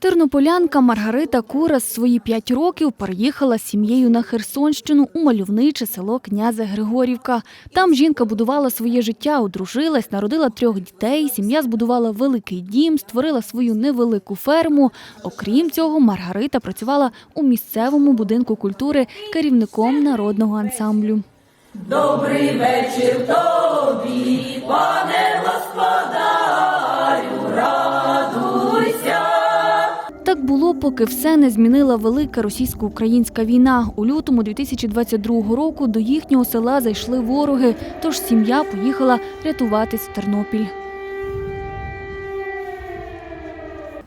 Тернополянка Маргарита Курас свої п'ять років переїхала з сім'єю на Херсонщину у мальовниче село Князя Григорівка. Там жінка будувала своє життя, одружилась, народила трьох дітей. Сім'я збудувала великий дім, створила свою невелику ферму. Окрім цього, Маргарита працювала у місцевому будинку культури керівником народного ансамблю. Добрий вечір тобі, пане поки все не змінила велика російсько-українська війна. У лютому 2022 року до їхнього села зайшли вороги, тож сім'я поїхала рятуватись в Тернопіль.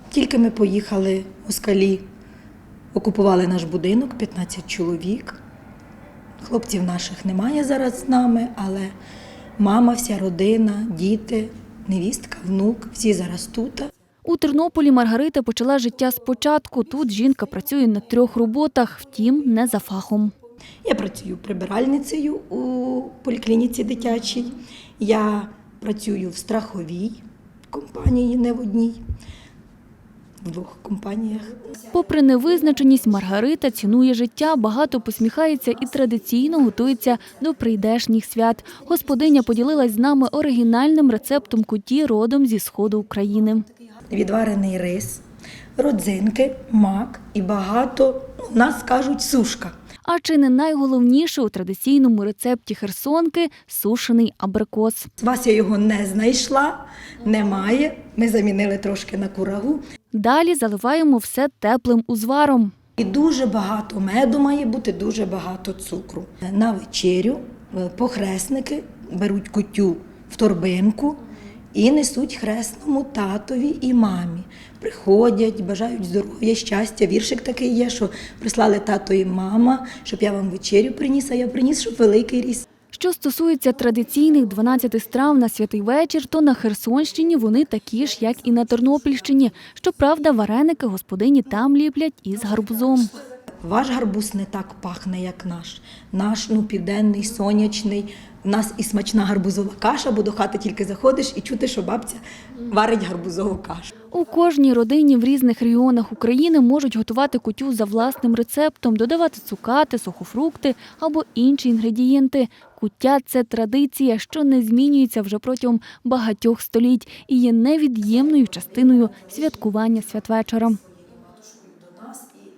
Тільки ми поїхали у скалі, окупували наш будинок, 15 чоловік. Хлопців наших немає зараз з нами, але мама, вся родина, діти, невістка, внук, всі зараз тут. У Тернополі Маргарита почала життя спочатку. Тут жінка працює на трьох роботах, втім, не за фахом. Я працюю прибиральницею у поліклініці дитячій. Я працюю в страховій компанії, не в одній, в двох компаніях. Попри невизначеність, Маргарита цінує життя, багато посміхається і традиційно готується до прийдешніх свят. Господиня поділилась з нами оригінальним рецептом куті родом зі сходу України. Відварений рис, родзинки, мак і багато, ну, в нас кажуть, сушка. А чи не найголовніше у традиційному рецепті херсонки сушений абрикос. Вас я його не знайшла, немає. Ми замінили трошки на курагу. Далі заливаємо все теплим узваром. І дуже багато меду має бути, дуже багато цукру. На вечерю е, похресники беруть кутю в торбинку і несуть хресному татові і мамі. Приходять, бажають здоров'я, щастя. Віршик такий є, що прислали тато і мама, щоб я вам вечерю приніс, а я приніс, щоб великий ріс. Що стосується традиційних 12 страв на святий вечір, то на Херсонщині вони такі ж, як і на Тернопільщині. Щоправда, вареники господині там ліплять із гарбузом. Ваш гарбуз не так пахне, як наш. Наш ну, південний, сонячний. У нас і смачна гарбузова каша, бо до хати тільки заходиш і чути, що бабця варить гарбузову кашу. У кожній родині в різних регіонах України можуть готувати кутю за власним рецептом, додавати цукати, сухофрукти або інші інгредієнти. Куття – це традиція, що не змінюється вже протягом багатьох століть і є невід'ємною частиною святкування святвечора.